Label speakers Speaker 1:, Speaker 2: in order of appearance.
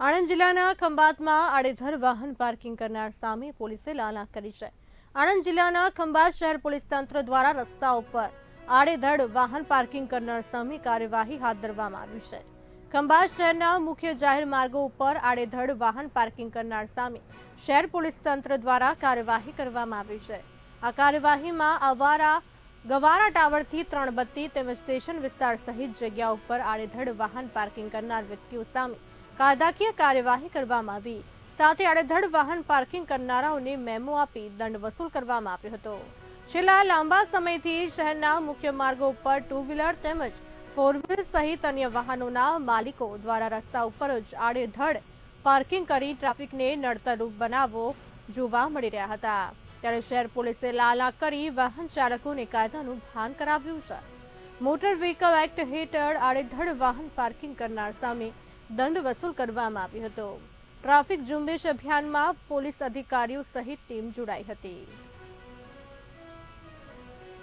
Speaker 1: આણંદ જિલ્લાના ખંભાતમાં આડેધડ વાહન પાર્કિંગ કરનાર સામે પોલીસે લાલાક કરી છે. આણંદ જિલ્લાના ખંભાત શહેર પોલીસ તંત્ર દ્વારા રસ્તા ઉપર આડેધડ વાહન પાર્કિંગ કરનાર સામે કાર્યવાહી હાથ ધરવામાં આવી છે. ખંભાત શહેરના મુખ્ય જાહેર માર્ગો ઉપર આડેધડ વાહન પાર્કિંગ કરનાર સામે શહેર પોલીસ તંત્ર દ્વારા કાર્યવાહી કરવામાં આવી છે. આ કાર્યવાહીમાં અવારા ગવારા ટાવરથી ત્રણ બત્તી તેમજ સ્ટેશન વિસ્તાર સહિત જગ્યા ઉપર આડેધડ વાહન પાર્કિંગ કરનાર વ્યક્તિઓ સામે કાયદાકીય કાર્યવાહી કરવામાં આવી. સાથે આડેધડ વાહન પાર્કિંગ કરનારાઓને મેમો આપી દંડ વસૂલ કરવામાં આવ્યો હતો. છેલ્લા લાંબા સમયથી શહેરના મુખ્ય માર્ગો ઉપર ટુ વ્હીલર તેમજ ફોર વ્હીલ સહિત અન્ય વાહનોના માલિકો દ્વારા રસ્તા ઉપર જ આડેધડ પાર્કિંગ કરી ટ્રાફિકને નડતરરૂપ બનાવવો જોવા મળી રહ્યા હતા. ત્યારે શહેર પોલીસે લાલા કરી વાહન ચાલકોને કાયદાનું ભાન કરાવ્યું છે. મોટર વ્હીકલ એક્ટ હેઠળ આડેધડ વાહન પાર્કિંગ કરનાર સામે દંડ વસૂલ કરવામાં આવ્યો હતો. ટ્રાફિક ઝુંબેશ અભિયાનમાં પોલીસ અધિકારીઓ સહિત ટીમ જોડાઈ હતી.